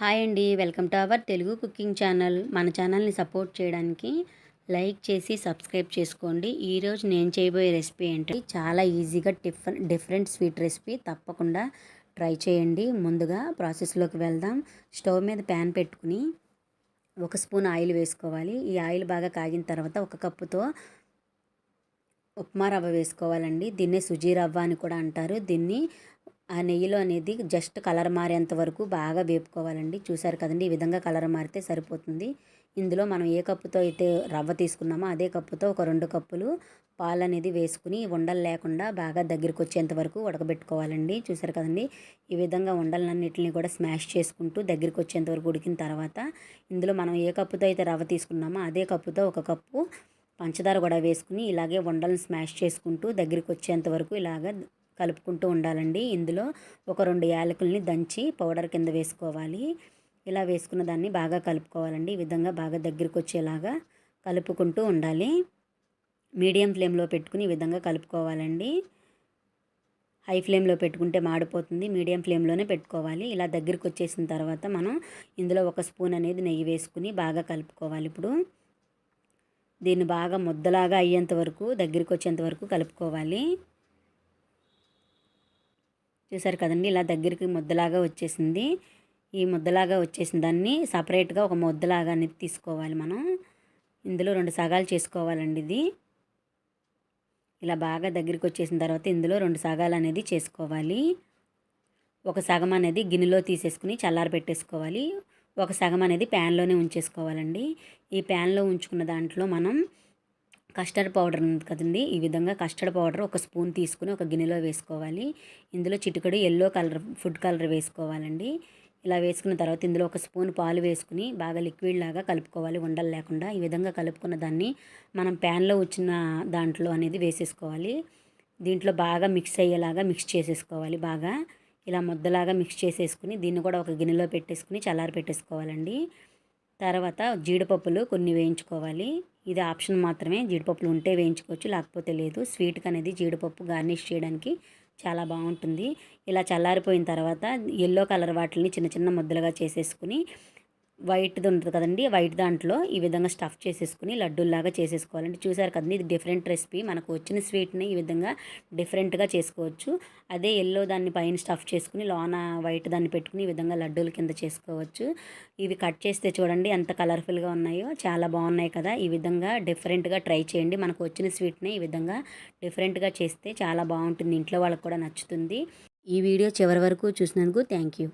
Hi అండి. Welcome to our Telugu cooking channel. మన ఛానల్ని సపోర్ట్ చేయడానికి లైక్ చేసి సబ్స్క్రైబ్ చేసుకోండి. ఈరోజు నేను చేయబోయే రెసిపీ ఏంటి? చాలా ఈజీగా డిఫరెంట్ డిఫరెంట్ స్వీట్ రెసిపీ తప్పకుండా ట్రై చేయండి. ముందుగా ప్రాసెస్లోకి వెళ్దాం. స్టవ్ మీద ప్యాన్ పెట్టుకుని ఒక స్పూన్ ఆయిల్ వేసుకోవాలి. ఈ ఆయిల్ బాగా కాగిన తర్వాత ఒక కప్పుతో ఉప్మా రవ్వ వేసుకోవాలండి. దీన్నే సుజీ రవ్వ అని కూడా అంటారు. దీన్ని ఆ నెయ్యిలో అనేది జస్ట్ కలర్ మారేంత వరకు బాగా వేపుకోవాలండి. చూసారు కదండి ఈ విధంగా కలర్ మారితే సరిపోతుంది. ఇందులో మనం ఏ కప్పుతో అయితే రవ్వ తీసుకున్నామో అదే కప్పుతో ఒక రెండు కప్పులు పాలు అనేది వేసుకుని ఉండలు లేకుండా బాగా దగ్గరికి వచ్చేంత వరకు ఉడకబెట్టుకోవాలండి. చూసారు కదండి ఈ విధంగా ఉండలన్నింటిని కూడా స్మాష్ చేసుకుంటూ దగ్గరికి వచ్చేంత వరకు ఉడికిన తర్వాత ఇందులో మనం ఏ కప్పుతో అయితే రవ్వ తీసుకున్నామో అదే కప్పుతో ఒక కప్పు పంచదార కూడా వేసుకుని ఇలాగే ఉండలను స్మాష్ చేసుకుంటూ దగ్గరికి వచ్చేంత వరకు ఇలాగ కలుపుకుంటూ ఉండాలండి. ఇందులో ఒక రెండు యాలకుల్ని దంచి పౌడర్ కింద వేసుకోవాలి. ఇలా వేసుకున్న దాన్ని బాగా కలుపుకోవాలండి. ఈ విధంగా బాగా దగ్గరికి వచ్చేలాగా కలుపుకుంటూ ఉండాలి. మీడియం ఫ్లేమ్లో పెట్టుకుని ఈ విధంగా కలుపుకోవాలండి. హై ఫ్లేమ్లో పెట్టుకుంటే మాడిపోతుంది. మీడియం ఫ్లేమ్లోనే పెట్టుకోవాలి. ఇలా దగ్గరికి వచ్చేసిన తర్వాత మనం ఇందులో ఒక స్పూన్ అనేది నెయ్యి వేసుకుని బాగా కలుపుకోవాలి. ఇప్పుడు దీన్ని బాగా ముద్దలాగా అయ్యేంత వరకు దగ్గరికి వచ్చేంత వరకు కలుపుకోవాలి. చూసారు కదండి ఇలా దగ్గరికి ముద్దలాగా వచ్చేసింది. ఈ ముద్దలాగా వచ్చేసిన దాన్ని సపరేట్గా ఒక ముద్దలాగా అనేది తీసుకోవాలి మనం. ఇందులో రెండు సగాలు చేసుకోవాలండి ఇది. ఇలా బాగా దగ్గరికి వచ్చేసిన తర్వాత ఇందులో రెండు సగాలు అనేది చేసుకోవాలి. ఒక సగం అనేది గిన్నెలో తీసేసుకుని చల్లారి పెట్టేసుకోవాలి. ఒక సగం అనేది ప్యాన్లోనే ఉంచేసుకోవాలండి. ఈ ప్యాన్లో ఉంచుకున్న దాంట్లో మనం కస్టర్డ్ పౌడర్ ఉంది కదండి. ఈ విధంగా కస్టర్డ్ పౌడర్ ఒక స్పూన్ తీసుకుని ఒక గిన్నెలో వేసుకోవాలి. ఇందులో చిటికడు ఎల్లో కలర్ ఫుడ్ కలర్ వేసుకోవాలండి. ఇలా వేసుకున్న తర్వాత ఇందులో ఒక స్పూన్ పాలు వేసుకుని బాగా లిక్విడ్ లాగా కలుపుకోవాలి. ఉండలు లేకుండా ఈ విధంగా కలుపుకున్న దాన్ని మనం ప్యాన్లో వచ్చిన దాంట్లో అనేది వేసేసుకోవాలి. దీంట్లో బాగా మిక్స్ అయ్యేలాగా మిక్స్ చేసేసుకోవాలి బాగా. ఇలా ముద్దలాగా మిక్స్ చేసేసుకుని దీన్ని కూడా ఒక గిన్నెలో పెట్టేసుకుని చల్లారి పెట్టేసుకోవాలండి తర్వాత జీడిపప్పులు కొన్ని వేయించుకోవాలి. ఇది ఆప్షన్ మాత్రమే. జీడిపప్పులు ఉంటే వేయించుకోవచ్చు లేకపోతే లేదు. స్వీట్కి అనేది జీడిపప్పు గార్నిష్ చేయడానికి చాలా బాగుంటుంది. ఇలా చల్లారిపోయిన తర్వాత ఎల్లో కలర్ వాటిని చిన్న చిన్న ముద్దలుగా చేసేసుకుని వైట్ది ఉంటుంది కదండి వైట్ దాంట్లో ఈ విధంగా స్టఫ్ చేసేసుకుని లడ్డూల్లాగా చేసేసుకోవాలండి. చూసారు కదండి ఇది డిఫరెంట్ రెసిపీ మనకు వచ్చిన స్వీట్ని ఈ విధంగా డిఫరెంట్గా చేసుకోవచ్చు. అదే ఎల్లో దాన్ని పైన స్టఫ్ చేసుకుని లోన వైట్ దాన్ని పెట్టుకుని ఈ విధంగా లడ్డూల కింద చేసుకోవచ్చు. ఇవి కట్ చేస్తే చూడండి ఎంత కలర్ఫుల్గా ఉన్నాయో చాలా బాగున్నాయి కదా. ఈ విధంగా డిఫరెంట్గా ట్రై చేయండి. మనకు వచ్చిన స్వీట్ని ఈ విధంగా డిఫరెంట్గా చేస్తే చాలా బాగుంటుంది. ఇంట్లో వాళ్ళకి కూడా నచ్చుతుంది. ఈ వీడియో చివరి వరకు చూసినందుకు థ్యాంక్ యూ